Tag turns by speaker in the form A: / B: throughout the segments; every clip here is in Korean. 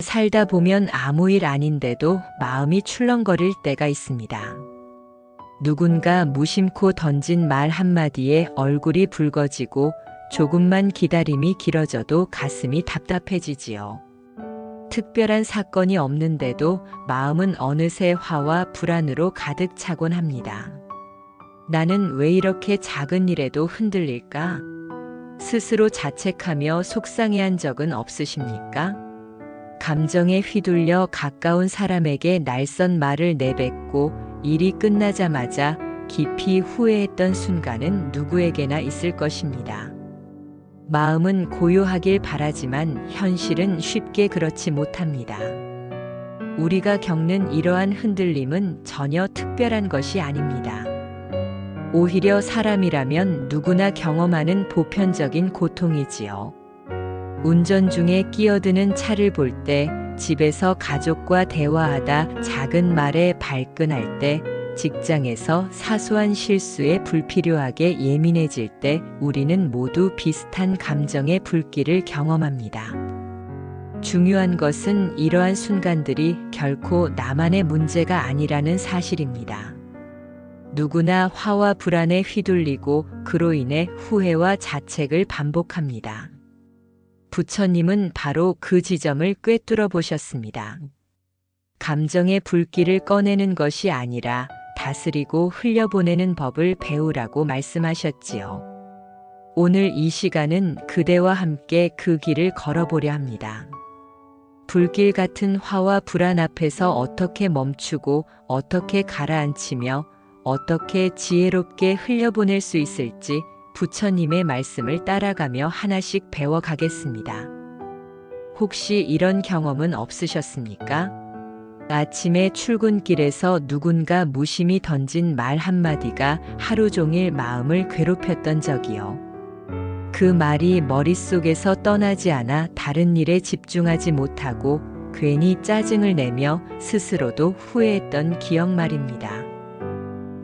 A: 살다 보면 아무 일 아닌데도 마음이 출렁거릴 때가 있습니다. 누군가 무심코 던진 말 한마디에 얼굴이 붉어지고 조금만 기다림이 길어져도 가슴이 답답해지지요. 특별한 사건이 없는데도 마음은 어느새 화와 불안으로 가득 차곤 합니다. 나는 왜 이렇게 작은 일에도 흔들릴까? 스스로 자책하며 속상해한 적은 없으십니까? 감정에 휘둘려 가까운 사람에게 날선 말을 내뱉고 일이 끝나자마자 깊이 후회했던 순간은 누구에게나 있을 것입니다. 마음은 고요하길 바라지만 현실은 쉽게 그렇지 못합니다. 우리가 겪는 이러한 흔들림은 전혀 특별한 것이 아닙니다. 오히려 사람이라면 누구나 경험하는 보편적인 고통이지요. 운전 중에 끼어드는 차를 볼 때, 집에서 가족과 대화하다 작은 말에 발끈할 때, 직장에서 사소한 실수에 불필요하게 예민해질 때 우리는 모두 비슷한 감정의 불길을 경험합니다. 중요한 것은 이러한 순간들이 결코 나만의 문제가 아니라는 사실입니다. 누구나 화와 불안에 휘둘리고 그로 인해 후회와 자책을 반복합니다. 부처님은 바로 그 지점을 꿰뚫어 보셨습니다. 감정의 불길을 꺼내는 것이 아니라 다스리고 흘려보내는 법을 배우라고 말씀하셨지요. 오늘 이 시간은 그대와 함께 그 길을 걸어보려 합니다. 불길 같은 화와 불안 앞에서 어떻게 멈추고 어떻게 가라앉히며 어떻게 지혜롭게 흘려보낼 수 있을지 부처님의 말씀을 따라가며 하나씩 배워가겠습니다. 혹시 이런 경험은 없으셨습니까? 아침에 출근길에서 누군가 무심히 던진 말 한마디가 하루 종일 마음을 괴롭혔던 적이요. 그 말이 머릿속에서 떠나지 않아 다른 일에 집중하지 못하고 괜히 짜증을 내며 스스로도 후회했던 기억 말입니다.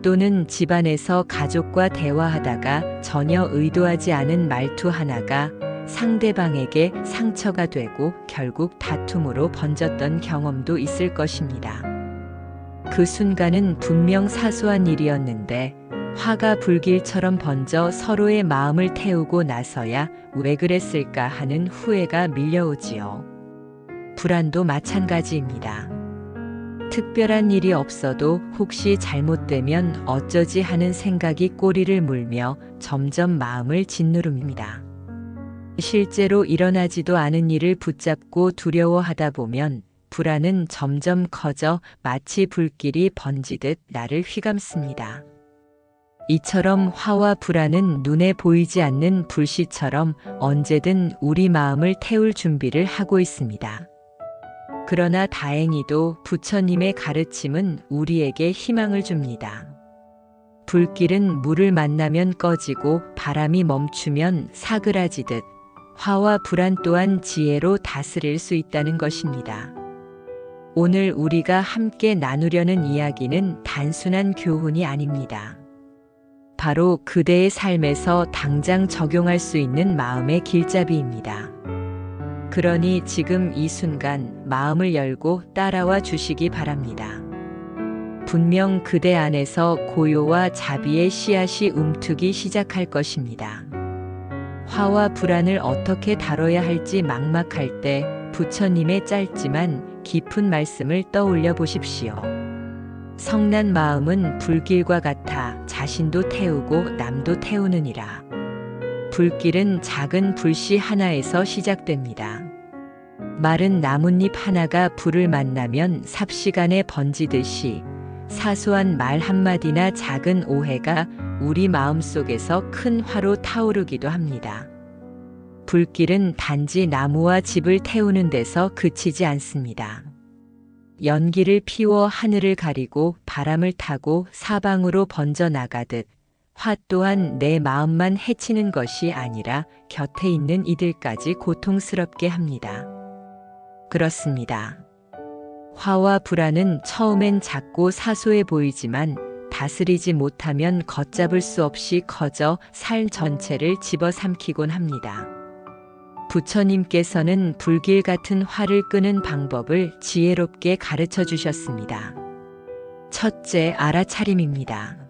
A: 또는 집안에서 가족과 대화하다가 전혀 의도하지 않은 말투 하나가 상대방에게 상처가 되고 결국 다툼으로 번졌던 경험도 있을 것입니다. 그 순간은 분명 사소한 일이었는데 화가 불길처럼 번져 서로의 마음을 태우고 나서야 왜 그랬을까 하는 후회가 밀려오지요. 불안도 마찬가지입니다. 특별한 일이 없어도 혹시 잘못되면 어쩌지 하는 생각이 꼬리를 물며 점점 마음을 짓누릅니다. 실제로 일어나지도 않은 일을 붙잡고 두려워하다 보면 불안은 점점 커져 마치 불길이 번지듯 나를 휘감습니다. 이처럼 화와 불안은 눈에 보이지 않는 불씨처럼 언제든 우리 마음을 태울 준비를 하고 있습니다. 그러나 다행히도 부처님의 가르침은 우리에게 희망을 줍니다. 불길은 물을 만나면 꺼지고 바람이 멈추면 사그라지듯 화와 불안 또한 지혜로 다스릴 수 있다는 것입니다. 오늘 우리가 함께 나누려는 이야기는 단순한 교훈이 아닙니다. 바로 그대의 삶에서 당장 적용할 수 있는 마음의 길잡이입니다. 그러니 지금 이 순간 마음을 열고 따라와 주시기 바랍니다. 분명 그대 안에서 고요와 자비의 씨앗이 움트기 시작할 것입니다. 화와 불안을 어떻게 다뤄야 할지 막막할 때 부처님의 짧지만 깊은 말씀을 떠올려 보십시오. 성난 마음은 불길과 같아 자신도 태우고 남도 태우느니라. 불길은 작은 불씨 하나에서 시작됩니다. 마른 나뭇잎 하나가 불을 만나면 삽시간에 번지듯이 사소한 말 한마디나 작은 오해가 우리 마음 속에서 큰 화로 타오르기도 합니다. 불길은 단지 나무와 집을 태우는 데서 그치지 않습니다. 연기를 피워 하늘을 가리고 바람을 타고 사방으로 번져 나가듯 화 또한 내 마음만 해치는 것이 아니라 곁에 있는 이들까지 고통스럽게 합니다. 그렇습니다. 화와 불안은 처음엔 작고 사소해 보이지만 다스리지 못하면 걷잡을 수 없이 커져 삶 전체를 집어삼키곤 합니다. 부처님께서는 불길 같은 화를 끄는 방법을 지혜롭게 가르쳐 주셨습니다. 첫째, 알아차림입니다.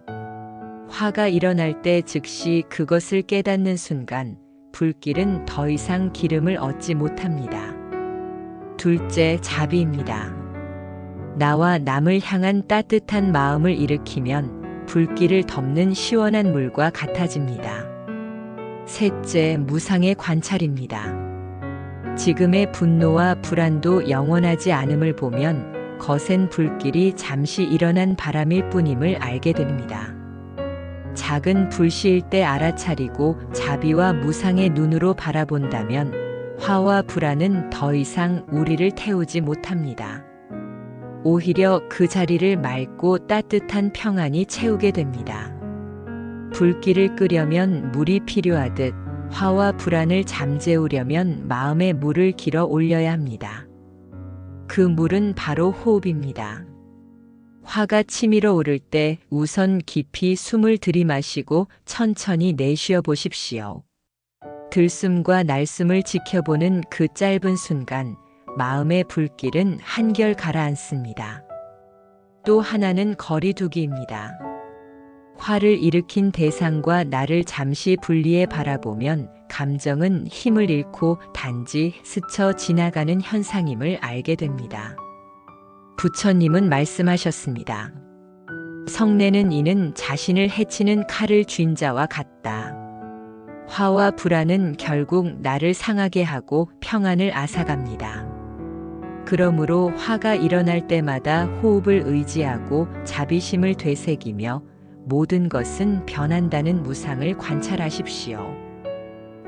A: 화가 일어날 때 즉시 그것을 깨닫는 순간 불길은 더 이상 기름을 얻지 못합니다. 둘째, 자비입니다. 나와 남을 향한 따뜻한 마음을 일으키면 불길을 덮는 시원한 물과 같아집니다. 셋째, 무상의 관찰입니다. 지금의 분노와 불안도 영원하지 않음을 보면 거센 불길이 잠시 일어난 바람일 뿐임을 알게 됩니다. 작은 불씨일 때 알아차리고 자비와 무상의 눈으로 바라본다면 화와 불안은 더 이상 우리를 태우지 못합니다. 오히려 그 자리를 맑고 따뜻한 평안이 채우게 됩니다. 불길을 끄려면 물이 필요하듯 화와 불안을 잠재우려면 마음의 물을 길어 올려야 합니다. 그 물은 바로 호흡입니다. 화가 치밀어 오를 때 우선 깊이 숨을 들이마시고 천천히 내쉬어 보십시오. 들숨과 날숨을 지켜보는 그 짧은 순간 마음의 불길은 한결 가라앉습니다. 또 하나는 거리두기입니다. 화를 일으킨 대상과 나를 잠시 분리해 바라보면 감정은 힘을 잃고 단지 스쳐 지나가는 현상임을 알게 됩니다. 부처님은 말씀하셨습니다. 성내는 이는 자신을 해치는 칼을 쥔 자와 같다. 화와 불안은 결국 나를 상하게 하고 평안을 앗아갑니다. 그러므로 화가 일어날 때마다 호흡을 의지하고 자비심을 되새기며 모든 것은 변한다는 무상을 관찰하십시오.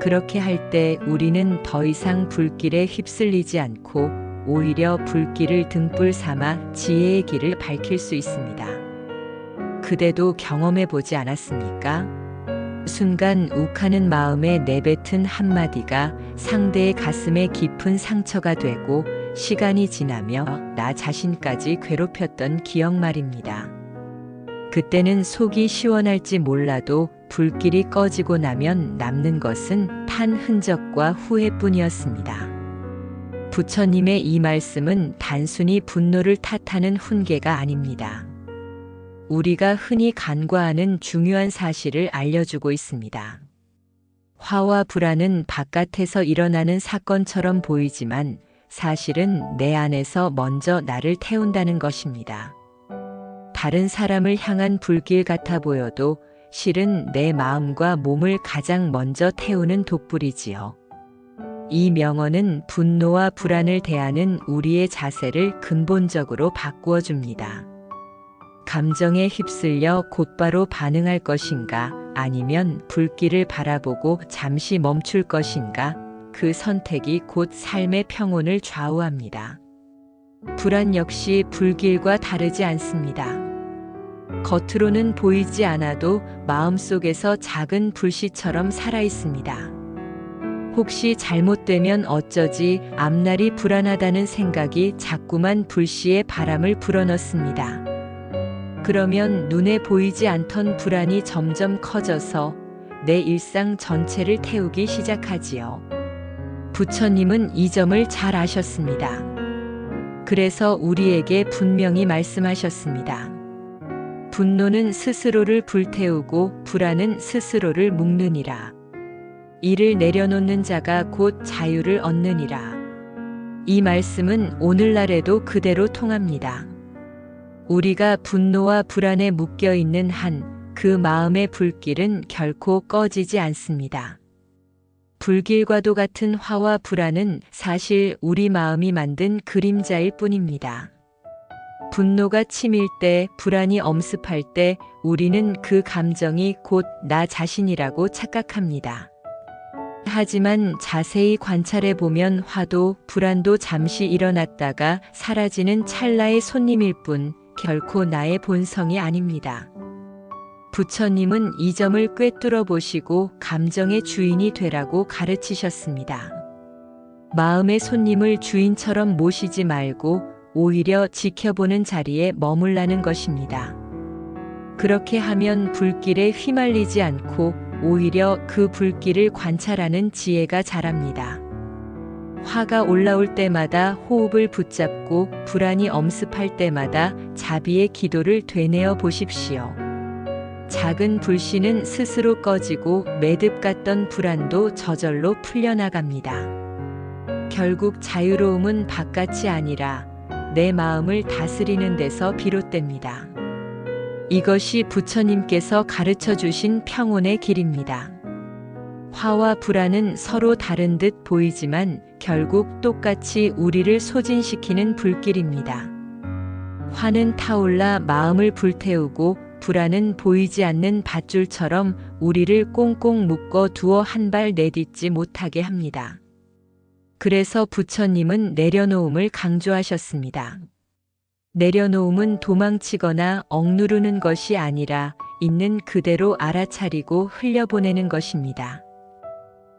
A: 그렇게 할 때 우리는 더 이상 불길에 휩쓸리지 않고 오히려 불길을 등불 삼아 지혜의 길을 밝힐 수 있습니다. 그대도 경험해 보지 않았습니까? 순간 욱하는 마음에 내뱉은 한마디가 상대의 가슴에 깊은 상처가 되고 시간이 지나며 나 자신까지 괴롭혔던 기억 말입니다. 그때는 속이 시원할지 몰라도 불길이 꺼지고 나면 남는 것은 탄 흔적과 후회뿐이었습니다. 부처님의 이 말씀은 단순히 분노를 탓하는 훈계가 아닙니다. 우리가 흔히 간과하는 중요한 사실을 알려주고 있습니다. 화와 불안은 바깥에서 일어나는 사건처럼 보이지만 사실은 내 안에서 먼저 나를 태운다는 것입니다. 다른 사람을 향한 불길 같아 보여도 실은 내 마음과 몸을 가장 먼저 태우는 독불이지요. 이 명언은 분노와 불안을 대하는 우리의 자세를 근본적으로 바꾸어 줍니다. 감정에 휩쓸려 곧바로 반응할 것인가 아니면 불길을 바라보고 잠시 멈출 것인가 그 선택이 곧 삶의 평온을 좌우합니다. 불안 역시 불길과 다르지 않습니다. 겉으로는 보이지 않아도 마음속에서 작은 불씨처럼 살아 있습니다. 혹시 잘못되면 어쩌지 앞날이 불안하다는 생각이 자꾸만 불씨에 바람을 불어넣습니다. 그러면 눈에 보이지 않던 불안이 점점 커져서 내 일상 전체를 태우기 시작하지요. 부처님은 이 점을 잘 아셨습니다. 그래서 우리에게 분명히 말씀하셨습니다. 분노는 스스로를 불태우고 불안은 스스로를 묶느니라. 이를 내려놓는 자가 곧 자유를 얻느니라. 이 말씀은 오늘날에도 그대로 통합니다. 우리가 분노와 불안에 묶여 있는 한 그 마음의 불길은 결코 꺼지지 않습니다. 불길과도 같은 화와 불안은 사실 우리 마음이 만든 그림자일 뿐입니다. 분노가 치밀 때, 불안이 엄습할 때 우리는 그 감정이 곧 나 자신이라고 착각합니다. 하지만 자세히 관찰해 보면 화도 불안도 잠시 일어났다가 사라지는 찰나의 손님일 뿐 결코 나의 본성이 아닙니다. 부처님은 이 점을 꿰뚫어 보시고 감정의 주인이 되라고 가르치셨습니다. 마음의 손님을 주인처럼 모시지 말고 오히려 지켜보는 자리에 머물라는 것입니다. 그렇게 하면 불길에 휘말리지 않고 오히려 그 불길을 관찰하는 지혜가 자랍니다. 화가 올라올 때마다 호흡을 붙잡고 불안이 엄습할 때마다 자비의 기도를 되뇌어 보십시오. 작은 불씨는 스스로 꺼지고 매듭 같던 불안도 저절로 풀려나갑니다. 결국 자유로움은 바깥이 아니라 내 마음을 다스리는 데서 비롯됩니다. 이것이 부처님께서 가르쳐 주신 평온의 길입니다. 화와 불안은 서로 다른 듯 보이지만 결국 똑같이 우리를 소진시키는 불길입니다. 화는 타올라 마음을 불태우고 불안은 보이지 않는 밧줄처럼 우리를 꽁꽁 묶어 두어 한 발 내딛지 못하게 합니다. 그래서 부처님은 내려놓음을 강조하셨습니다. 내려놓음은 도망치거나 억누르는 것이 아니라 있는 그대로 알아차리고 흘려보내는 것입니다.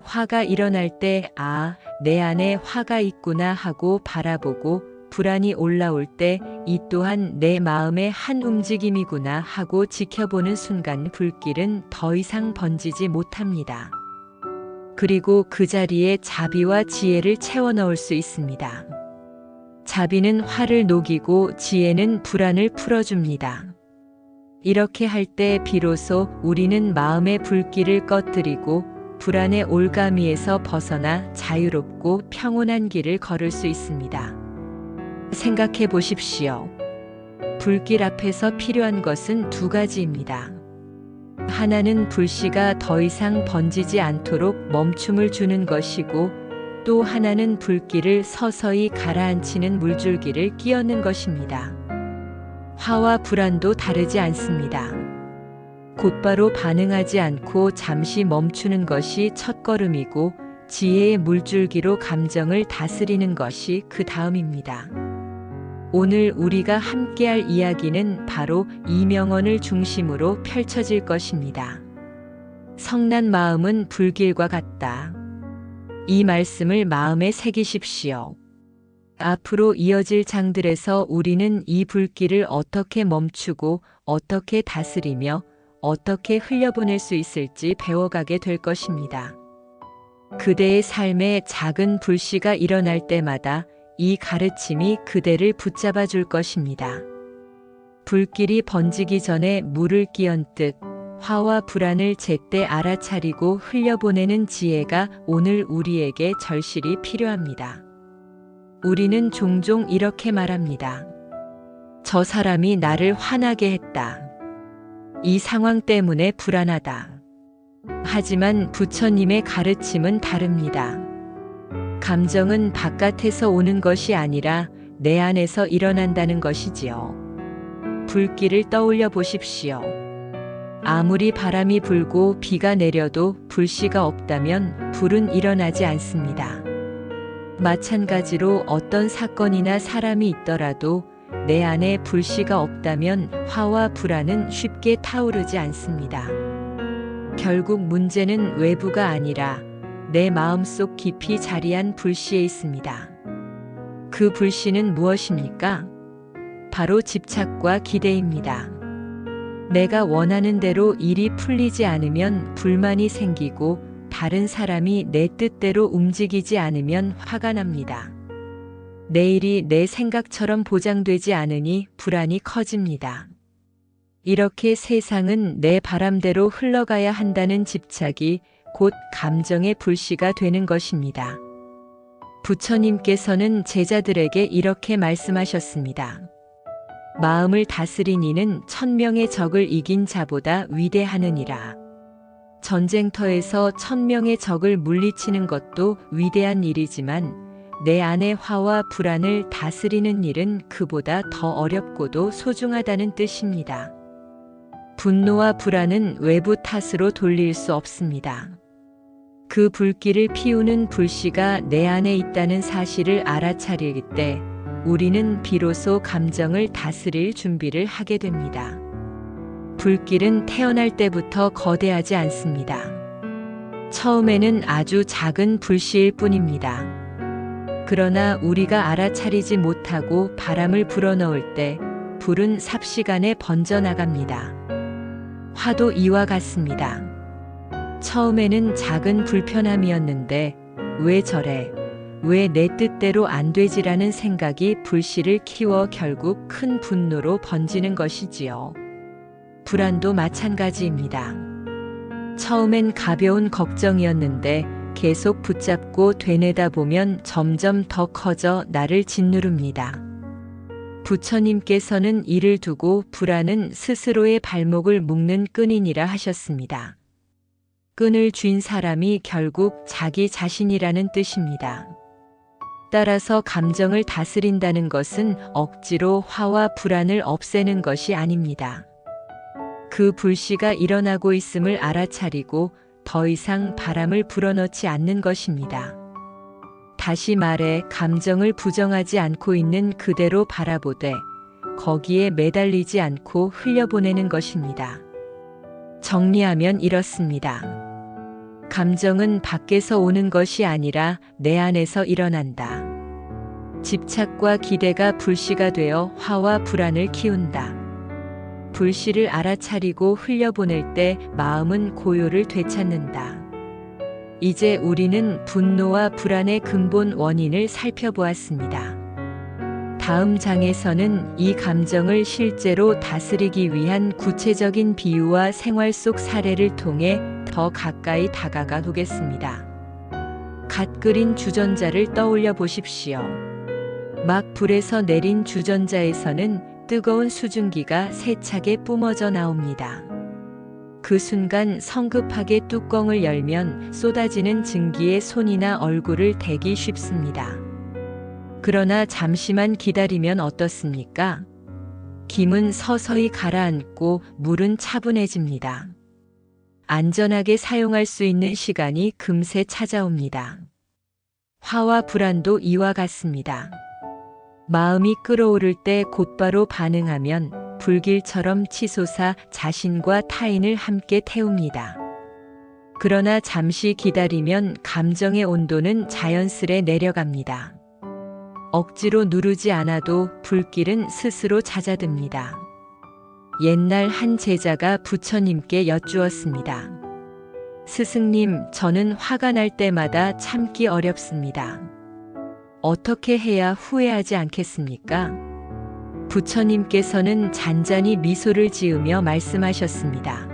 A: 화가 일어날 때, 아, 내 안에 화가 있구나 하고 바라보고, 불안이 올라올 때, 이 또한 내 마음의 한 움직임이구나 하고 지켜보는 순간 불길은 더 이상 번지지 못합니다. 그리고 그 자리에 자비와 지혜를 채워 넣을 수 있습니다. 자비는 화를 녹이고 지혜는 불안을 풀어줍니다. 이렇게 할 때 비로소 우리는 마음의 불길을 꺼뜨리고 불안의 올가미에서 벗어나 자유롭고 평온한 길을 걸을 수 있습니다. 생각해 보십시오. 불길 앞에서 필요한 것은 두 가지입니다. 하나는 불씨가 더 이상 번지지 않도록 멈춤을 주는 것이고 또 하나는 불길을 서서히 가라앉히는 물줄기를 끼얹는 것입니다. 화와 불안도 다르지 않습니다. 곧바로 반응하지 않고 잠시 멈추는 것이 첫걸음이고 지혜의 물줄기로 감정을 다스리는 것이 그 다음입니다. 오늘 우리가 함께할 이야기는 바로 이 명언을 중심으로 펼쳐질 것입니다. 성난 마음은 불길과 같다. 이 말씀을 마음에 새기십시오. 앞으로 이어질 장들에서 우리는 이 불길을 어떻게 멈추고 어떻게 다스리며 어떻게 흘려보낼 수 있을지 배워가게 될 것입니다. 그대의 삶에 작은 불씨가 일어날 때마다 이 가르침이 그대를 붙잡아 줄 것입니다. 불길이 번지기 전에 물을 끼얹듯 화와 불안을 제때 알아차리고 흘려보내는 지혜가 오늘 우리에게 절실히 필요합니다. 우리는 종종 이렇게 말합니다. 저 사람이 나를 화나게 했다. 이 상황 때문에 불안하다. 하지만 부처님의 가르침은 다릅니다. 감정은 바깥에서 오는 것이 아니라 내 안에서 일어난다는 것이지요. 불길을 떠올려 보십시오. 아무리 바람이 불고 비가 내려도 불씨가 없다면 불은 일어나지 않습니다. 마찬가지로 어떤 사건이나 사람이 있더라도 내 안에 불씨가 없다면 화와 불안은 쉽게 타오르지 않습니다. 결국 문제는 외부가 아니라 내 마음속 깊이 자리한 불씨에 있습니다. 그 불씨는 무엇입니까? 바로 집착과 기대입니다. 내가 원하는 대로 일이 풀리지 않으면 불만이 생기고 다른 사람이 내 뜻대로 움직이지 않으면 화가 납니다. 내일이 내 생각처럼 보장되지 않으니 불안이 커집니다. 이렇게 세상은 내 바람대로 흘러가야 한다는 집착이 곧 감정의 불씨가 되는 것입니다. 부처님께서는 제자들에게 이렇게 말씀하셨습니다. 마음을 다스린 이는 천명의 적을 이긴 자보다 위대하느니라. 전쟁터에서 천명의 적을 물리치는 것도 위대한 일이지만 내 안의 화와 불안을 다스리는 일은 그보다 더 어렵고도 소중하다는 뜻입니다. 분노와 불안은 외부 탓으로 돌릴 수 없습니다. 그 불길을 피우는 불씨가 내 안에 있다는 사실을 알아차릴 때 우리는 비로소 감정을 다스릴 준비를 하게 됩니다. 불길은 태어날 때부터 거대하지 않습니다. 처음에는 아주 작은 불씨일 뿐입니다. 그러나 우리가 알아차리지 못하고 바람을 불어넣을 때 불은 삽시간에 번져나갑니다. 화도 이와 같습니다. 처음에는 작은 불편함이었는데 왜 저래 왜 내 뜻대로 안 되지라는 생각이 불씨를 키워 결국 큰 분노로 번지는 것이지요. 불안도 마찬가지입니다. 처음엔 가벼운 걱정이었는데 계속 붙잡고 되뇌다 보면 점점 더 커져 나를 짓누릅니다. 부처님께서는 이를 두고 불안은 스스로의 발목을 묶는 끈이니라 하셨습니다. 끈을 쥔 사람이 결국 자기 자신이라는 뜻입니다. 따라서 감정을 다스린다는 것은 억지로 화와 불안을 없애는 것이 아닙니다. 그 불씨가 일어나고 있음을 알아차리고 더 이상 바람을 불어넣지 않는 것입니다. 다시 말해 감정을 부정하지 않고 있는 그대로 바라보되 거기에 매달리지 않고 흘려보내는 것입니다. 정리하면 이렇습니다. 감정은 밖에서 오는 것이 아니라 내 안에서 일어난다. 집착과 기대가 불씨가 되어 화와 불안을 키운다. 불씨를 알아차리고 흘려보낼 때 마음은 고요를 되찾는다. 이제 우리는 분노와 불안의 근본 원인을 살펴보았습니다. 다음 장에서는 이 감정을 실제로 다스리기 위한 구체적인 비유와 생활 속 사례를 통해 더 가까이 다가가 보겠습니다. 갓 끓인 주전자를 떠올려 보십시오. 막 불에서 내린 주전자에서는 뜨거운 수증기가 세차게 뿜어져 나옵니다. 그 순간 성급하게 뚜껑을 열면 쏟아지는 증기에 손이나 얼굴을 대기 쉽습니다. 그러나 잠시만 기다리면 어떻습니까? 김은 서서히 가라앉고 물은 차분해집니다. 안전하게 사용할 수 있는 시간이 금세 찾아옵니다. 화와 불안도 이와 같습니다. 마음이 끓어오를 때 곧바로 반응하면 불길처럼 치솟아 자신과 타인을 함께 태웁니다. 그러나 잠시 기다리면 감정의 온도는 자연스레 내려갑니다. 억지로 누르지 않아도 불길은 스스로 잦아듭니다. 옛날 한 제자가 부처님께 여쭈었습니다. 스승님, 저는 화가 날 때마다 참기 어렵습니다. 어떻게 해야 후회하지 않겠습니까? 부처님께서는 잔잔히 미소를 지으며 말씀하셨습니다.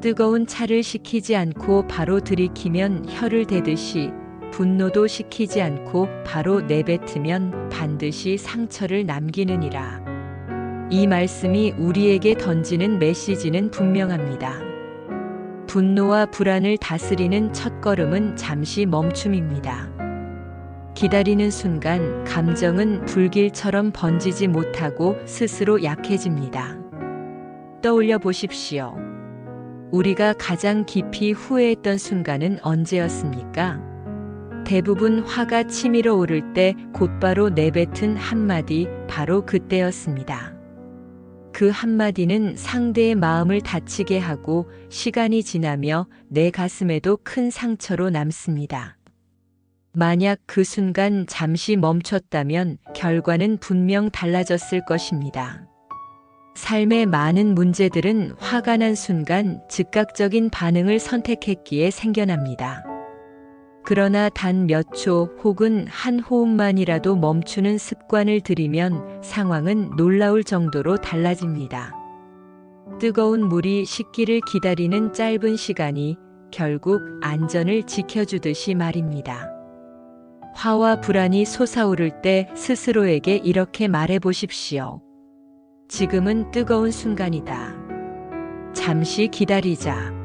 A: 뜨거운 차를 식히지 않고 바로 들이키면 혀를 대듯이 분노도 식히지 않고 바로 내뱉으면 반드시 상처를 남기느니라. 이 말씀이 우리에게 던지는 메시지는 분명합니다. 분노와 불안을 다스리는 첫걸음은 잠시 멈춤입니다. 기다리는 순간 감정은 불길처럼 번지지 못하고 스스로 약해집니다. 떠올려 보십시오. 우리가 가장 깊이 후회했던 순간은 언제였습니까? 대부분 화가 치밀어 오를 때 곧바로 내뱉은 한마디 바로 그때였습니다. 그 한마디는 상대의 마음을 다치게 하고 시간이 지나며 내 가슴에도 큰 상처로 남습니다. 만약 그 순간 잠시 멈췄다면 결과는 분명 달라졌을 것입니다. 삶의 많은 문제들은 화가 난 순간 즉각적인 반응을 선택했기에 생겨납니다. 그러나 단 몇 초 혹은 한 호흡만이라도 멈추는 습관을 들이면 상황은 놀라울 정도로 달라집니다. 뜨거운 물이 식기를 기다리는 짧은 시간이 결국 안전을 지켜주듯이 말입니다. 화와 불안이 솟아오를 때 스스로에게 이렇게 말해 보십시오. 지금은 뜨거운 순간이다. 잠시 기다리자.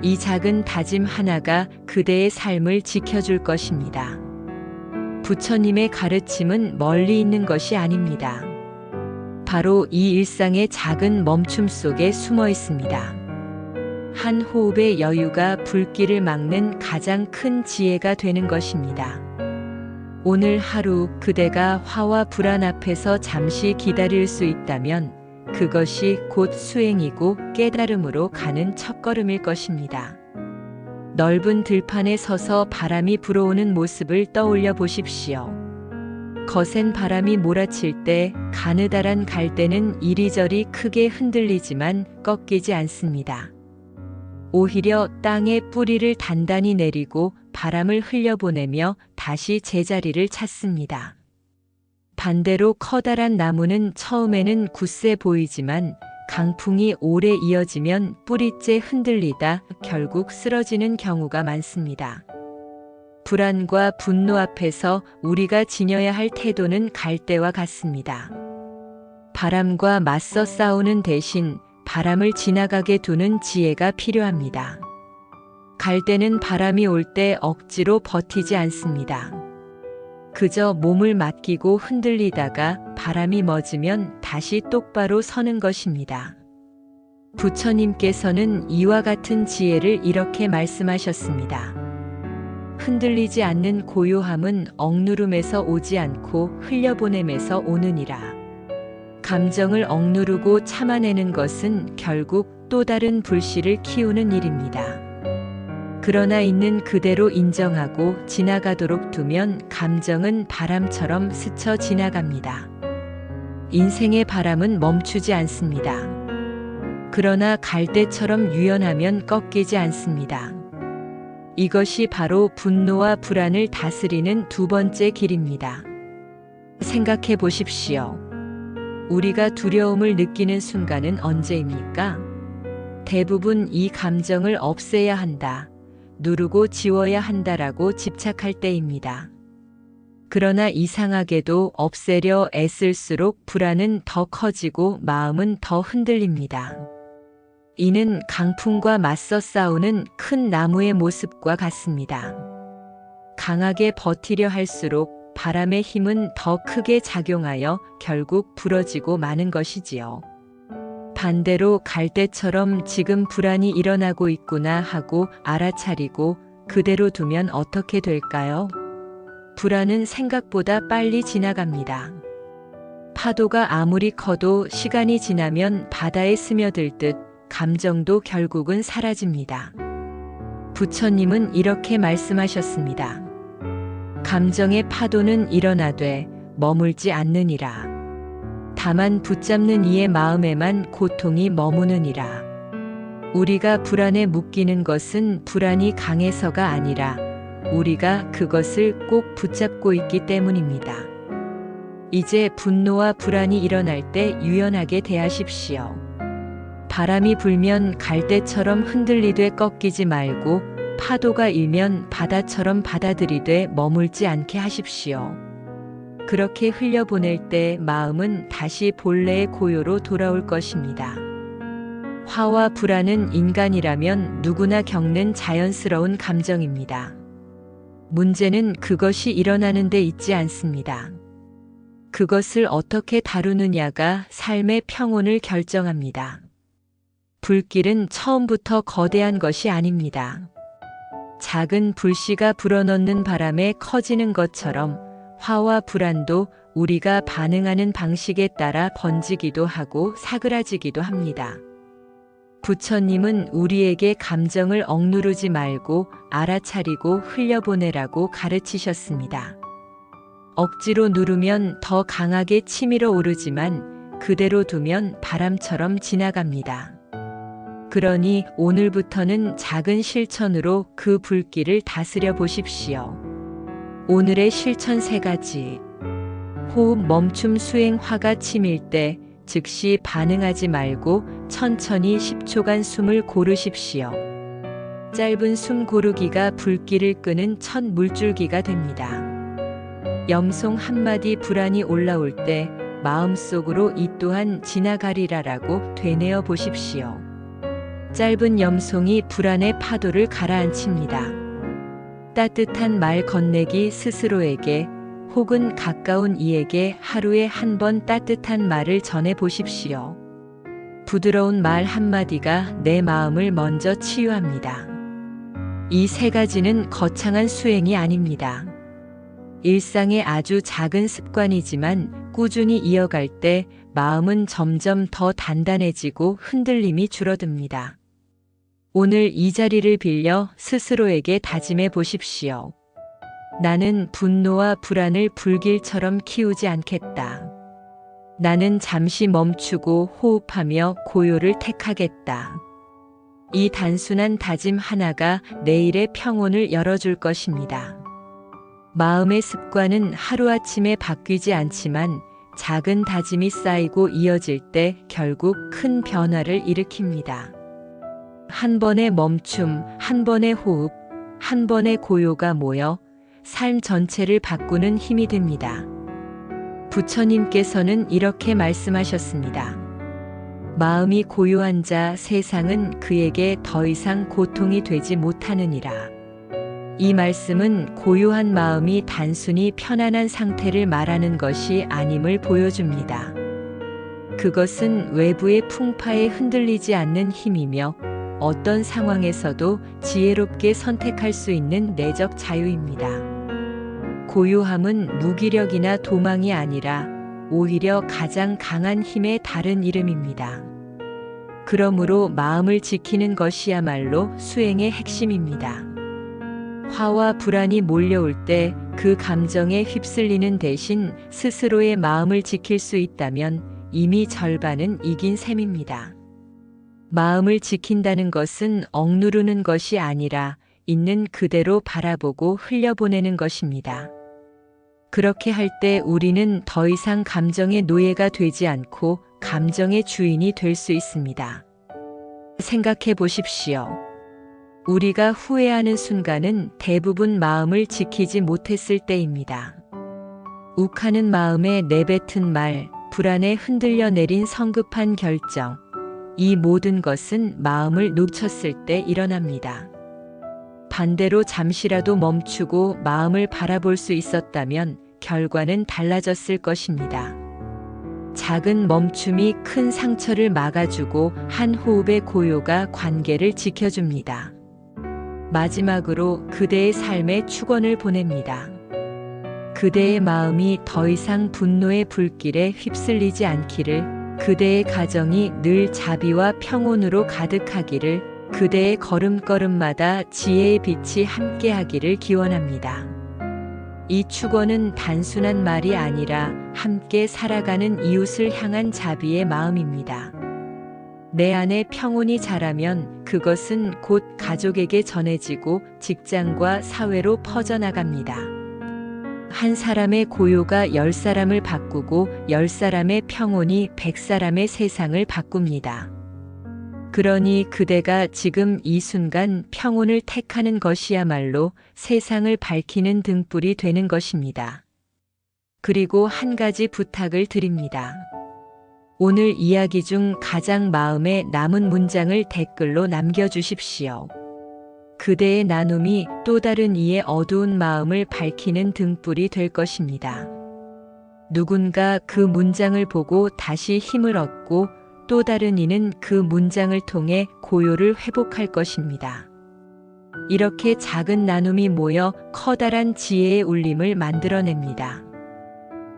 A: 이 작은 다짐 하나가 그대의 삶을 지켜줄 것입니다. 부처님의 가르침은 멀리 있는 것이 아닙니다. 바로 이 일상의 작은 멈춤 속에 숨어 있습니다. 한 호흡의 여유가 불길을 막는 가장 큰 지혜가 되는 것입니다. 오늘 하루 그대가 화와 불안 앞에서 잠시 기다릴 수 있다면 그것이 곧 수행이고 깨달음으로 가는 첫걸음일 것입니다. 넓은 들판에 서서 바람이 불어오는 모습을 떠올려 보십시오. 거센 바람이 몰아칠 때 가느다란 갈대는 이리저리 크게 흔들리지만 꺾이지 않습니다. 오히려 땅에 뿌리를 단단히 내리고 바람을 흘려보내며 다시 제자리를 찾습니다. 반대로 커다란 나무는 처음에는 굳세 보이지만 강풍이 오래 이어지면 뿌리째 흔들리다 결국 쓰러지는 경우가 많습니다. 불안과 분노 앞에서 우리가 지녀야 할 태도는 갈대와 같습니다. 바람과 맞서 싸우는 대신 바람을 지나가게 두는 지혜가 필요합니다. 갈대는 바람이 올 때 억지로 버티지 않습니다. 그저 몸을 맡기고 흔들리다가 바람이 멎으면 다시 똑바로 서는 것입니다. 부처님께서는 이와 같은 지혜를 이렇게 말씀하셨습니다. 흔들리지 않는 고요함은 억누름에서 오지 않고 흘려보냄에서 오느니라. 감정을 억누르고 참아내는 것은 결국 또 다른 불씨를 키우는 일입니다. 그러나 있는 그대로 인정하고 지나가도록 두면 감정은 바람처럼 스쳐 지나갑니다. 인생의 바람은 멈추지 않습니다. 그러나 갈대처럼 유연하면 꺾이지 않습니다. 이것이 바로 분노와 불안을 다스리는 두 번째 길입니다. 생각해 보십시오. 우리가 두려움을 느끼는 순간은 언제입니까? 대부분 이 감정을 없애야 한다. 누르고 지워야 한다라고 집착할 때입니다. 그러나 이상하게도 없애려 애쓸수록 불안은 더 커지고 마음은 더 흔들립니다. 이는 강풍과 맞서 싸우는 큰 나무의 모습과 같습니다. 강하게 버티려 할수록 바람의 힘은 더 크게 작용하여 결국 부러지고 마는 것이지요. 반대로 갈대처럼 지금 불안이 일어나고 있구나 하고 알아차리고 그대로 두면 어떻게 될까요? 불안은 생각보다 빨리 지나갑니다. 파도가 아무리 커도 시간이 지나면 바다에 스며들 듯 감정도 결국은 사라집니다. 부처님은 이렇게 말씀하셨습니다. 감정의 파도는 일어나되 머물지 않느니라. 다만 붙잡는 이의 마음에만 고통이 머무느니라. 우리가 불안에 묶이는 것은 불안이 강해서가 아니라 우리가 그것을 꼭 붙잡고 있기 때문입니다. 이제 분노와 불안이 일어날 때 유연하게 대하십시오. 바람이 불면 갈대처럼 흔들리되 꺾이지 말고 파도가 일면 바다처럼 받아들이되 머물지 않게 하십시오. 그렇게 흘려보낼 때 마음은 다시 본래의 고요로 돌아올 것입니다. 화와 불안은 인간이라면 누구나 겪는 자연스러운 감정입니다. 문제는 그것이 일어나는 데 있지 않습니다. 그것을 어떻게 다루느냐가 삶의 평온을 결정합니다. 불길은 처음부터 거대한 것이 아닙니다. 작은 불씨가 불어넣는 바람에 커지는 것처럼 화와 불안도 우리가 반응하는 방식에 따라 번지기도 하고 사그라지기도 합니다. 부처님은 우리에게 감정을 억누르지 말고 알아차리고 흘려보내라고 가르치셨습니다. 억지로 누르면 더 강하게 치밀어 오르지만 그대로 두면 바람처럼 지나갑니다. 그러니 오늘부터는 작은 실천으로 그 불길을 다스려 보십시오. 오늘의 실천 세 가지. 호흡 멈춤 수행 화가 치밀 때 즉시 반응하지 말고 천천히 10초간 숨을 고르십시오. 짧은 숨 고르기가 불길을 끄는 첫 물줄기가 됩니다. 염송 한마디 불안이 올라올 때 마음속으로 이 또한 지나가리라라고 되뇌어 보십시오. 짧은 염송이 불안의 파도를 가라앉힙니다. 따뜻한 말 건네기 스스로에게 혹은 가까운 이에게 하루에 한 번 따뜻한 말을 전해 보십시오. 부드러운 말 한마디가 내 마음을 먼저 치유합니다. 이 세 가지는 거창한 수행이 아닙니다. 일상의 아주 작은 습관이지만 꾸준히 이어갈 때 마음은 점점 더 단단해지고 흔들림이 줄어듭니다. 오늘 이 자리를 빌려 스스로에게 다짐해 보십시오. 나는 분노와 불안을 불길처럼 키우지 않겠다. 나는 잠시 멈추고 호흡하며 고요를 택하겠다. 이 단순한 다짐 하나가 내일의 평온을 열어줄 것입니다. 마음의 습관은 하루아침에 바뀌지 않지만 작은 다짐이 쌓이고 이어질 때 결국 큰 변화를 일으킵니다. 한 번의 멈춤, 한 번의 호흡, 한 번의 고요가 모여 삶 전체를 바꾸는 힘이 됩니다. 부처님께서는 이렇게 말씀하셨습니다. 마음이 고요한 자 세상은 그에게 더 이상 고통이 되지 못하느니라. 이 말씀은 고요한 마음이 단순히 편안한 상태를 말하는 것이 아님을 보여줍니다. 그것은 외부의 풍파에 흔들리지 않는 힘이며 어떤 상황에서도 지혜롭게 선택할 수 있는 내적 자유입니다. 고요함은 무기력이나 도망이 아니라 오히려 가장 강한 힘의 다른 이름입니다. 그러므로 마음을 지키는 것이야말로 수행의 핵심입니다. 화와 불안이 몰려올 때 그 감정에 휩쓸리는 대신 스스로의 마음을 지킬 수 있다면 이미 절반은 이긴 셈입니다. 마음을 지킨다는 것은 억누르는 것이 아니라 있는 그대로 바라보고 흘려보내는 것입니다. 그렇게 할 때 우리는 더 이상 감정의 노예가 되지 않고 감정의 주인이 될 수 있습니다. 생각해 보십시오. 우리가 후회하는 순간은 대부분 마음을 지키지 못했을 때입니다. 욱하는 마음에 내뱉은 말, 불안에 흔들려 내린 성급한 결정, 이 모든 것은 마음을 놓쳤을 때 일어납니다. 반대로 잠시라도 멈추고 마음을 바라볼 수 있었다면 결과는 달라졌을 것입니다. 작은 멈춤이 큰 상처를 막아주고 한 호흡의 고요가 관계를 지켜줍니다. 마지막으로 그대의 삶에 축원을 보냅니다. 그대의 마음이 더 이상 분노의 불길에 휩쓸리지 않기를, 그대의 가정이 늘 자비와 평온으로 가득하기를, 그대의 걸음걸음마다 지혜의 빛이 함께하기를 기원합니다. 이 축원은 단순한 말이 아니라 함께 살아가는 이웃을 향한 자비의 마음입니다. 내 안에 평온이 자라면 그것은 곧 가족에게 전해지고 직장과 사회로 퍼져나갑니다. 한 사람의 고요가 열 사람을 바꾸고 열 사람의 평온이 백 사람의 세상을 바꿉니다. 그러니 그대가 지금 이 순간 평온을 택하는 것이야말로 세상을 밝히는 등불이 되는 것입니다. 그리고 한 가지 부탁을 드립니다. 오늘 이야기 중 가장 마음에 남은 문장을 댓글로 남겨주십시오. 그대의 나눔이 또 다른 이의 어두운 마음을 밝히는 등불이 될 것입니다. 누군가 그 문장을 보고 다시 힘을 얻고 또 다른 이는 그 문장을 통해 고요를 회복할 것입니다. 이렇게 작은 나눔이 모여 커다란 지혜의 울림을 만들어냅니다.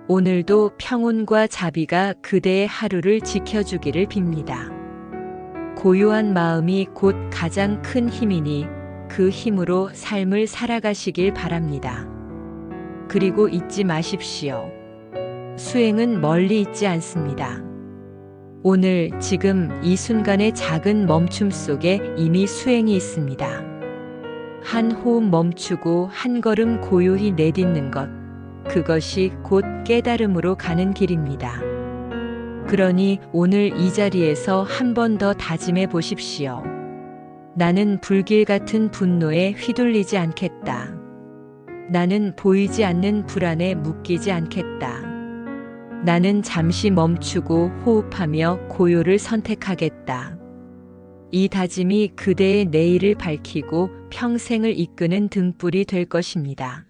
A: 오늘도 평온과 자비가 그대의 하루를 지켜주기를 빕니다. 고요한 마음이 곧 가장 큰 힘이니 그 힘으로 삶을 살아가시길 바랍니다. 그리고 잊지 마십시오. 수행은 멀리 있지 않습니다. 오늘 지금 이 순간의 작은 멈춤 속에 이미 수행이 있습니다. 한 호흡 멈추고 한 걸음 고요히 내딛는 것. 그것이 곧 깨달음으로 가는 길입니다. 그러니 오늘 이 자리에서 한 번 더 다짐해 보십시오. 나는 불길 같은 분노에 휘둘리지 않겠다. 나는 보이지 않는 불안에 묶이지 않겠다. 나는 잠시 멈추고 호흡하며 고요를 선택하겠다. 이 다짐이 그대의 내일을 밝히고 평생을 이끄는 등불이 될 것입니다.